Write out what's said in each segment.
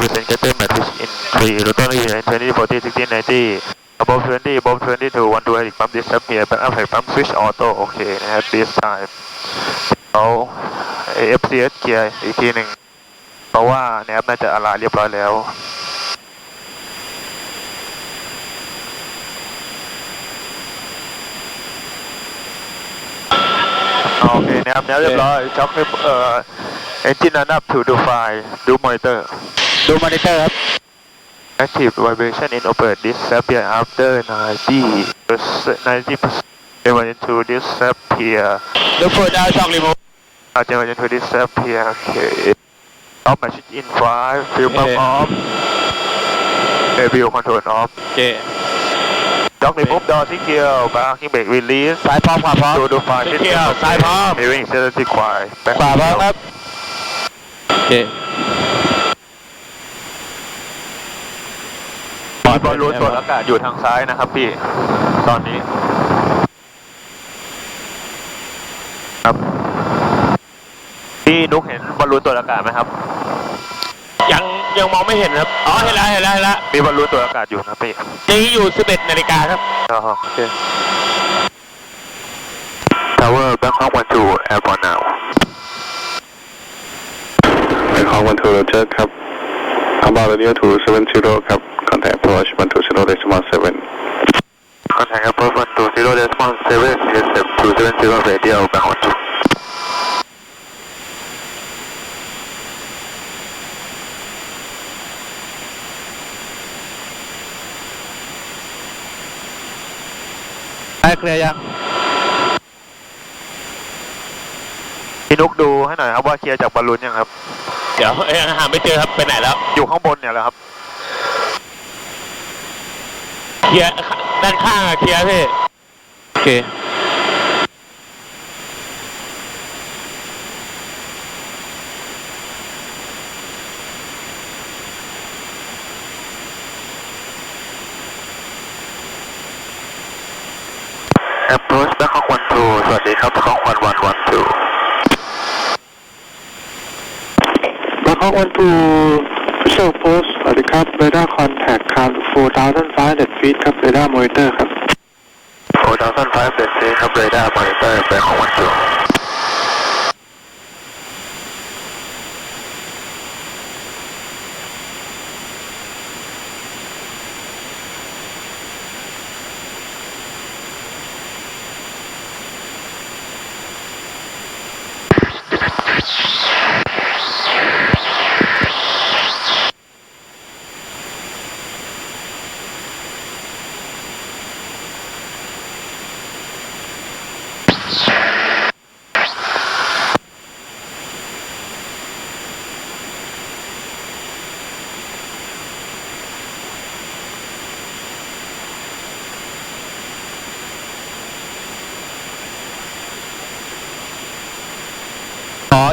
percent getter matrix in 3 rotor in 20 40 60 90 above 20 above 20 to head pump disappear back up head pump switch auto โอเคนะครับ this time เอา AFCS เกียร์อีกทีหนึ่งเพราะว่าแนบน่าจะอะไรเรียบร้อยแล้ว โอเคแนบแนบเรียบร้อยช็อคไม่เอ่อ engine run up to do file do monitor ดูมอนิเตอร์ครับ active vibration in operate disappear after 90 90 percent to disappear ดูฟูดาวช็อครีโมทอาจจะ to disappear โอเค off machine in 5 fuel pump โอเค off ABU control off โอเค Dock remove door secure parking brake release ซ้ายพร้อมขวาพร้อม do do file เกี่ยวซ้ายพร้อม hearing service required ขวาพร้อมครับโอเคมีบอลลูนตรวจอากาศอยู่ทางซ้ายนะครับพี่ ตอนนี้ ครับพี่นุกเห็นบอลลูนตรวจอากาศไหมครับ ยังยังมองไม่เห็นครับ อ๋อ เห็นแล้วเห็นแล้วเห็นแล้วมีบอลลูนตรวจอากาศอยู่นะพี่นี่อยู่ 11นาฬิกาครับ อ๋อโอเค Tower Bangkok one two airport now ไปของวันทูโรเจอร์ครับ about the near to 70ครับ contact approach 120 decimal 7 Contact approach one two zero decimal seven step two seven zero radio Bangkok one two เคลียร์ยังพี่นุกดูให้หน่อยครับว่าเคลียร์จากบอลลูนยังครับ เดี๋ยวยังหาไม่เจอครับไปไหนแล้วอยู่ข้างบนเนี่ยแหละครับเคลียร์ด้านข้างอะเคลียร์พี่ โอเค approach Bangkok one two ส วัสดีครับ Bangkok one one one two บางของวันทูเชลโพสสวัสดีครับเรดาร์คอนแทคครับ4,500 feet ครับเรดาร์มอนิเตอร์ครับ four thousand five hundred feet ครับ radar monitor Bangkok one two ขอ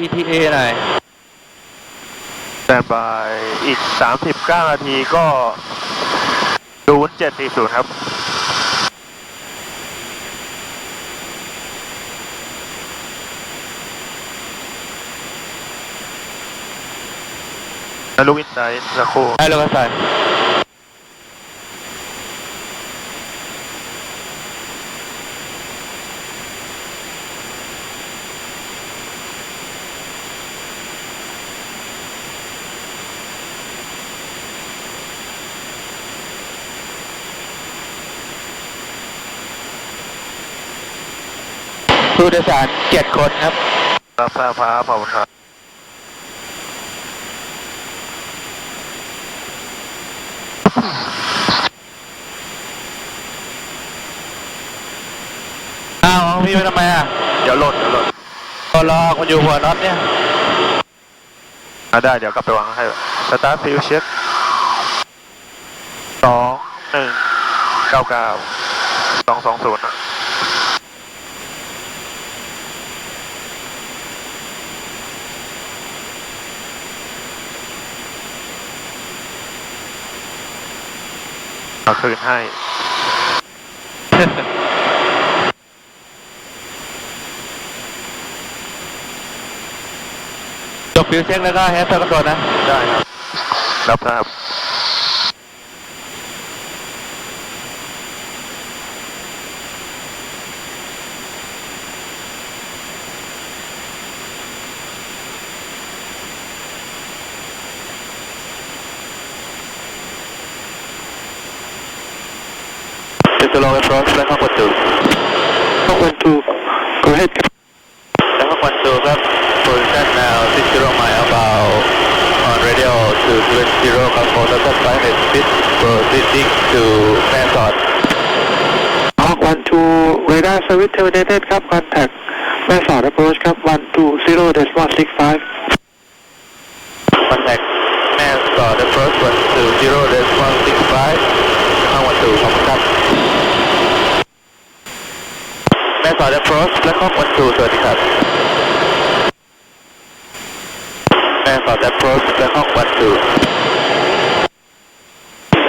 ETA หน่อยแต่บายอีก 39 นาทีก็ศูนย์เจ็ดสี่ศูนย์ครับ แล้วลูกอินไซด์สักครู่ ได้แล้วก็ใส่ ผู้โดยสาร เจ็ดคนครับรับทราบครับขอบคุณครับอ้าวเอาพี่ไปทำไมอะเดี๋ยวหล่นเดี๋ยวหล่นก็รอคนอยู่หัวน็อตเนี่ยอะได้เดี๋ยวกลับไปวางให้สตาร์ทฟิวเช็คสองหนึ่งเก้าเก้าสองสองศูนย์ เอาคืนให้ จบฟิวเช็คแล้วก็แฮชแท็กกระโดดนะ ได้ครับ รับทราบ long approach, Black Hawk 1 2 Hawk 1 2 go ahead ครับ Black Hawk 1 2ครับ position now 60 mile about on radio to 70ครับ4500 feet proceeding to แม่สอด Hawk 1 2 radar service terminated ครับ contact แม่สอด approach ครับ120 decimal 65 contact แม่สอด approach pilot for us, platform 1237. Air Force approach, platform 12.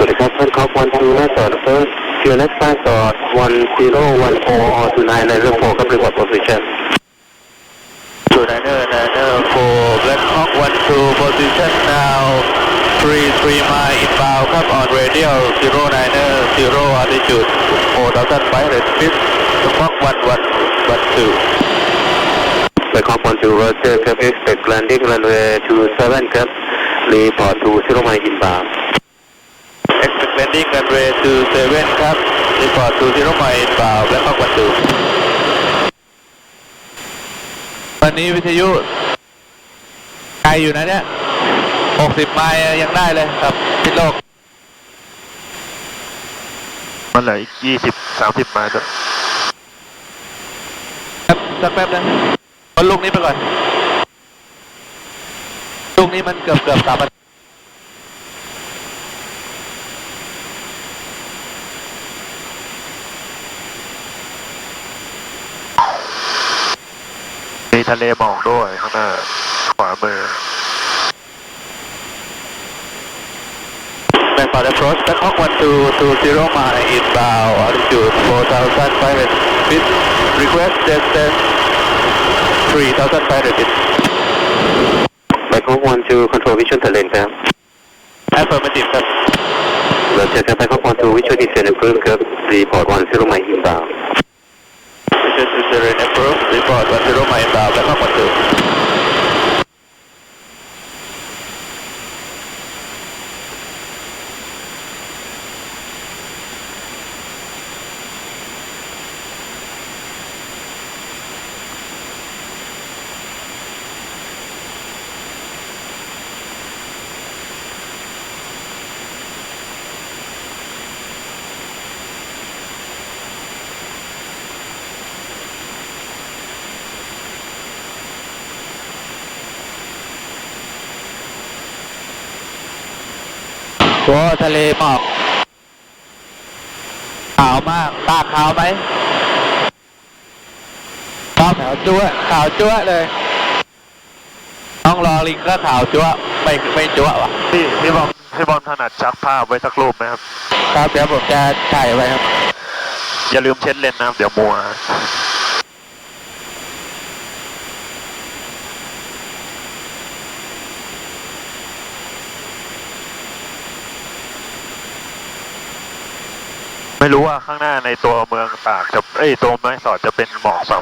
So the captain cop 12, sir, the first QNX 5 dot 1014 or 2994, come report position. 2994, Black Hawk 12 position now, 33 mile inbound, come on radio. 0900 altitude 4500 feet. The feet Black one one one two ไปคอมวันทูโรเจอร์ครับ expect landing runway 27ครับรีพอร์ตทูซีโร่ไมล์อินบาว expect landing runway two seven ครับ report to zero mile inbound Black Hawk one two วันนี้วิทยุไกลอยู่นะเนี่ยหกสิบไมล์ยังได้เลยครับพิษโลกมันเหลืออีกยี่สิบสามสิบไมล์ด้วยแป๊บ สักแป๊บนะเอาลูกนี้ไปก่อน ลูกนี้มันเกือบเกือบสามพันมีทะเลหมอกด้วยข้างหน้าขวามือ แบงค์ฟอร์ด approach Bangkok 1220 mile inbound altitude 4,500 feet request distance 3,500 feet ไปคอมวันทูคอนโทรลวิชวลเทเลนครับ affirmative ครับเราเจอกันไปคอมวันทูวิชวลดีเซนเพิ่มครับรีพอร์ตวันซีโร่ไมล์อินบาว Mission to terrain approach report 10 mile inbound Bangkok 12 โอ้ทะเลหมอกขาวมากตาขาวไหมขาวขาวจั๊วะขาวจั๊วะเลยต้องรอลิงก็ขาวจั๊วะไม่ไม่จั๊วะวะพี่พี่บอมพี่บอมถนัดชักภาพไว้สักรูปไหมครับ ครับเดี๋ยวผมจะถ่ายไว้ครับ อย่าลืมเช็ดเลนส์นะครับเดี๋ยวมัว ไม่รู้ว่าข้างหน้าในตัวเมืองตากจะเอ้ยตัวแม่สอดจะเป็นหมอกเปล่า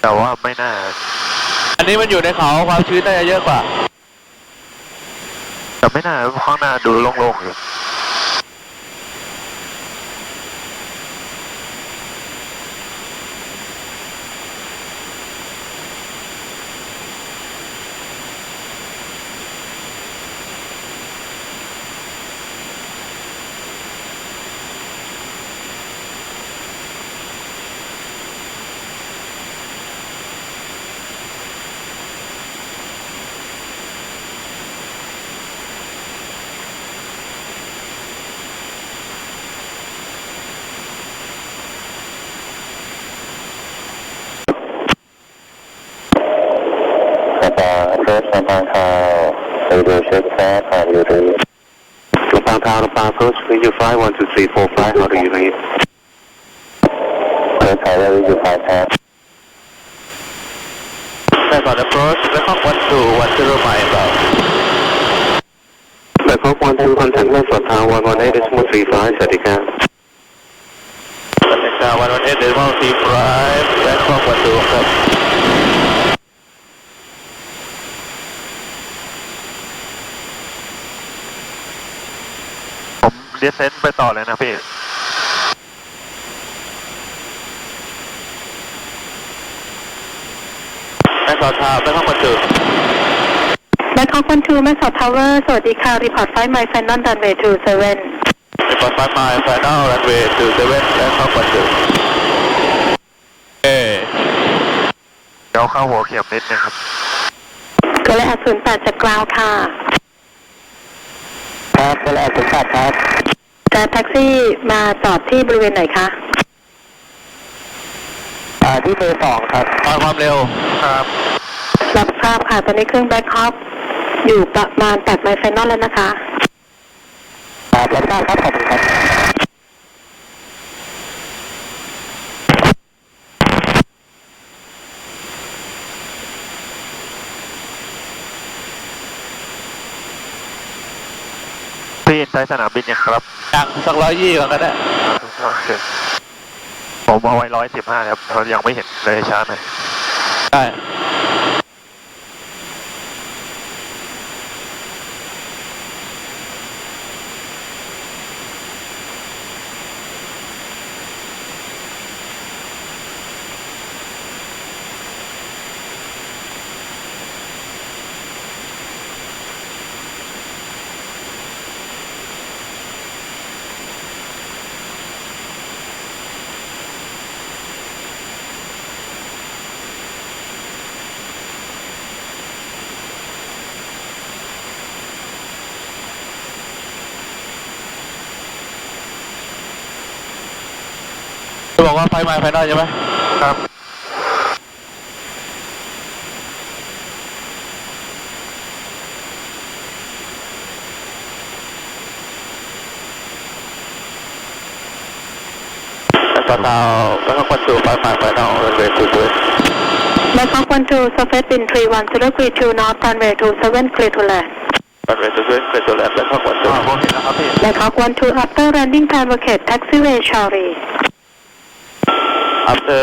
แต่ว่าไม่น่า อันนี้มันอยู่ในเขาความชื้นน่าจะเยอะกว่า แต่ไม่น่าข้างหน้าดูโล่งๆอยู่ สตาร์เฟิร์สลำปางทาวเรดิโอเช็คแฟร์ผ่านอยู่รีลำปางทาวลำปางเฟิร์สวิจูไฟวันทูทรี โฟร์ไฟฮารีรีเฟิร์สไทยวิจูไฟแท้แต่ก่อน approach แล้วก็ one two one zero mile inbound Bangkok 1 2 contact มาสอบถาม1 1 8 decimal 35สวัสดีครับบรรยากาศวันวันเอเดมอลทีไฟแบงคอกวันดูครับ ผมเดียเซนไปต่อเลยนะพี่แบงคอกทาวแบงคอกวันดูแบงคอกวันทูแม่สอดทาวเวอร์ สวัสดีค่ะ รีพอร์ตไฟไมล์แฟนนอนดันเวย์ทูเซเว่นรีพอร์ตไฟมาไฟนอลรันเวย์ทูเซเว่นแบงคอกวันดูเอเดี๋ยวเข้าหัวเข็มนิดนึงครับก็เลยอัดศูนย์แปดจากกราวค่ะ ครับก็แล้วสุดท้ายครับ จะแท็กซี่มาจอดที่บริเวณไหนคะอ่าที่เบอร์สองครับมาความเร็วครับ รับทราบค่ะตอนนี้เครื่องแบ็คฮอปอยู่ประมาณ8ไมล์แฟนนอนแล้วนะคะ ครับรับทราบครับขอบคุณครับ พี่อินไซต์สนามบินยังครับยังสักร้อยยี่ก่อนก็ได้โอเคผมเอาไว้ร้อยสิบห้าครับเขายังไม่เห็นเลยช้าหน่อยได้ ว่าไฟมาไฟนอลใช่ไหมครับแบงคอกทาวแบงคอกวันดูไฟมาไฟนอลรันเวย์ทูเซเว่นแบงคอกวันทูสเฟสบินทรีวันซูเปอร์กรีทูนอตรันเวย์ทูเซเว่นคลีทูแลนด์รันเวย์ทูเซเว่นเป็นตัวแรกแบงคอกวันดูอ่าผมเห็นแล้วครับพี่แบงคอกวันทู after landing time vacate taxiway Chari after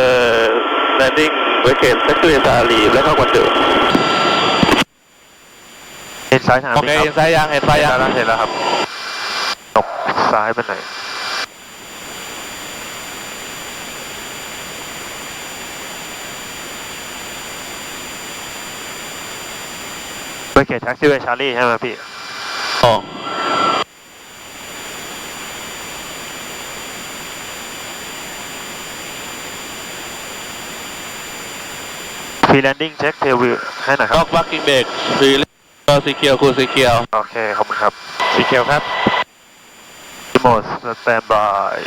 landing vacate sector Sali แบงคอกวันดูอินไซต์สนามโอบินเคคเห็รับนซ้ายยังเห็นซ้ายเห็นยังแล้วเห็นแล้วครับ ตกซ้ายไปหน่อยไปเขตแท็กซี่เวชารี่ใช่ไหมพี่อ๋อ รีแลนดิ้งเช็คเทลวิวให้หน่อยคล็รัอบกบักกิ้งเบรกสีสีเขียวคูสีเขียวโอเคขอบคุณครับสีเขียวครับดิโมสสแตนบาย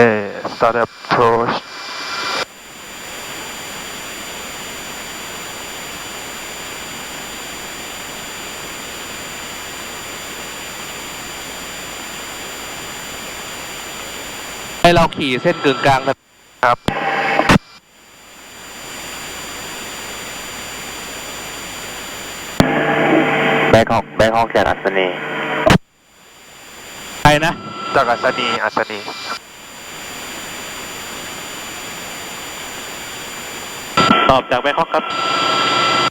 เอ start approach ให้เราขี่เส้นกึ่งกลางนะครับแบงคอกแบงคอกจากอัศนี ใครนะ จากอัศนีอัศนี ตอบจากแบงคอกครับ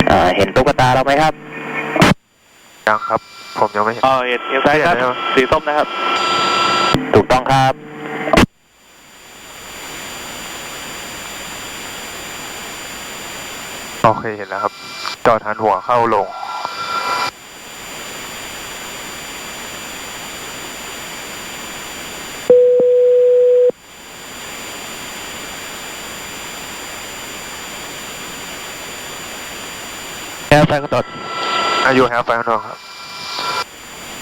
อ่าเห็นตุ๊กตาเราไหมครับยังครับ ผมยังไม่เห็นอ๋อเห็นเห็นซ้ายครับเห็นแล้วสีส้มนะครับ ถูกต้องครับโอเคเห็นแล้วครับ จอดหันหัวเข้าลง แอร์ไฟก็ตดอายุแฮปไฟข้างนอกครับ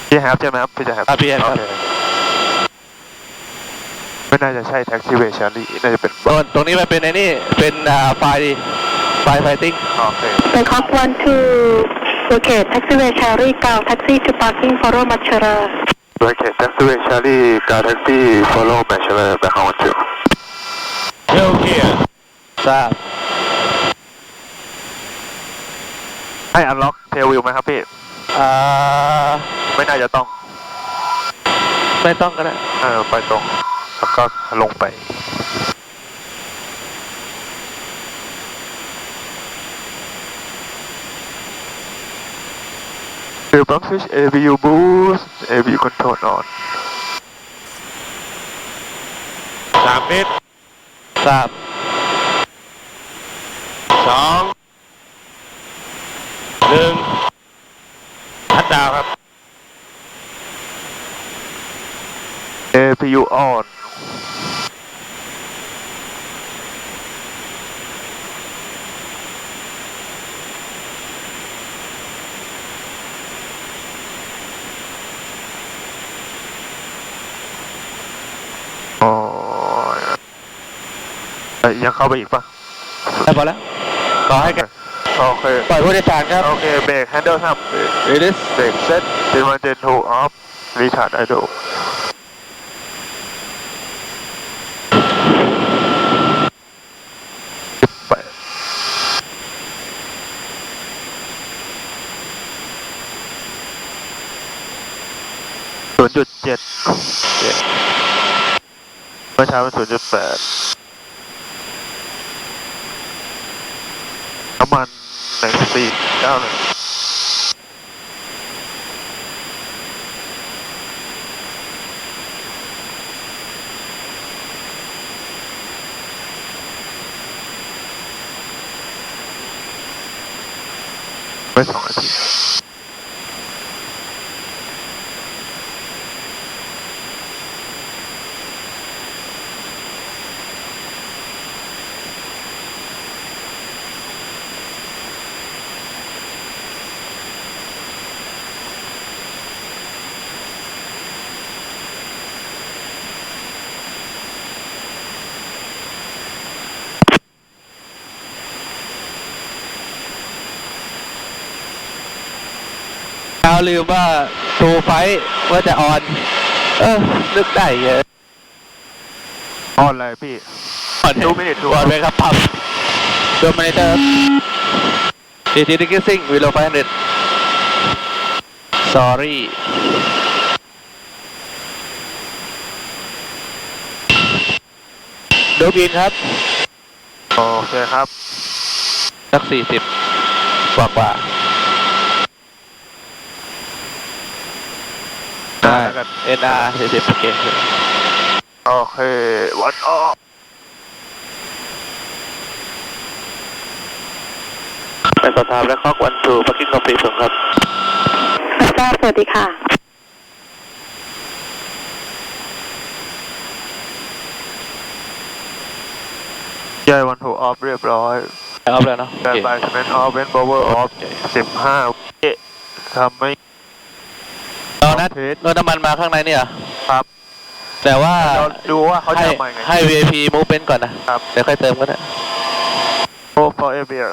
พี่แฮปใช่ไหมครับพี่จะแฮปอะพี่แฮปครับ โอเคไม่น่าจะใช่แท็กซี่เวชารี่น่าจะเป็นตรงตรงนี้มันเป็นไอ้นี่ เป็นอ่าไฟล์ไฟล์ไฟติ้ง โอเค Bangkok 1 to locate taxiway carry Gao taxi to parking follow Machara โอเคแท็กซี่เวชารี่การแท็กซี่ follow แมชเลอร์แบ็คฮาวน์จูเร็วเกียร์ทราบ ให้อันล็อกเทลวิวไหมครับพี่ อ่า ไม่น่าจะต้อง ไม่ต้องก็ได้ เออไปตรง แล้วก็ลงไปคือปั๊มสวิช ABU boost ABU control on สามเมตรทราบสองหนึ่ง ทัดดาวครับ APU on โอ้ยเอ้ยยังเข้าไปอีกปะได้พอแล้วขอให้แก โอเค ปล่อยผู้โดยสารครับ โอเค เบรก handle ครับ it is เบรกเซ็ตเจนวันเจนทูออฟรีชาร์ดไอดอลแปดศูนย์จุดเจ็ดเมื่อเช้าเป็นศูนย์จุดแปดน้ำมัน หนึ่งสี่เก้าหนึ่ง ไว้สองนาที ดาวลืมว่าทูไฟว่าจะออน เออนึกได้เยอะออนอะไรพี่ออน Two minute to ออนไปครับพับโดมิเนเตอร์ดีทีดิกซิ่งวิโลไฟฮันเดด sorry โดบินครับ โอเคครับ สักสี่สิบกว่ากว่า ได้ แล้วกัน NR สี่สิบโอเคโอเควันออกไปสอบถามและคอกวันทูปักกิ้งคอมพลีทครับ รับทราบสวัสดีค่ะยายวันถูกออฟเรียบร้อยเอาแล้วเนาะแต่บายสเมนออฟเวนบาวเวอร์ออฟสิบห้าวิทำไม่ ตอนนั้นรถน้ำมันมาข้างในเนี่ยเหรอครับ แต่ว่าเราดูว่าเขาจะให้ทำมาไง ให้ VIP movement ก่อนนะครับ เดี๋ยวค่อยเติมก็ได้โอ้ for a beer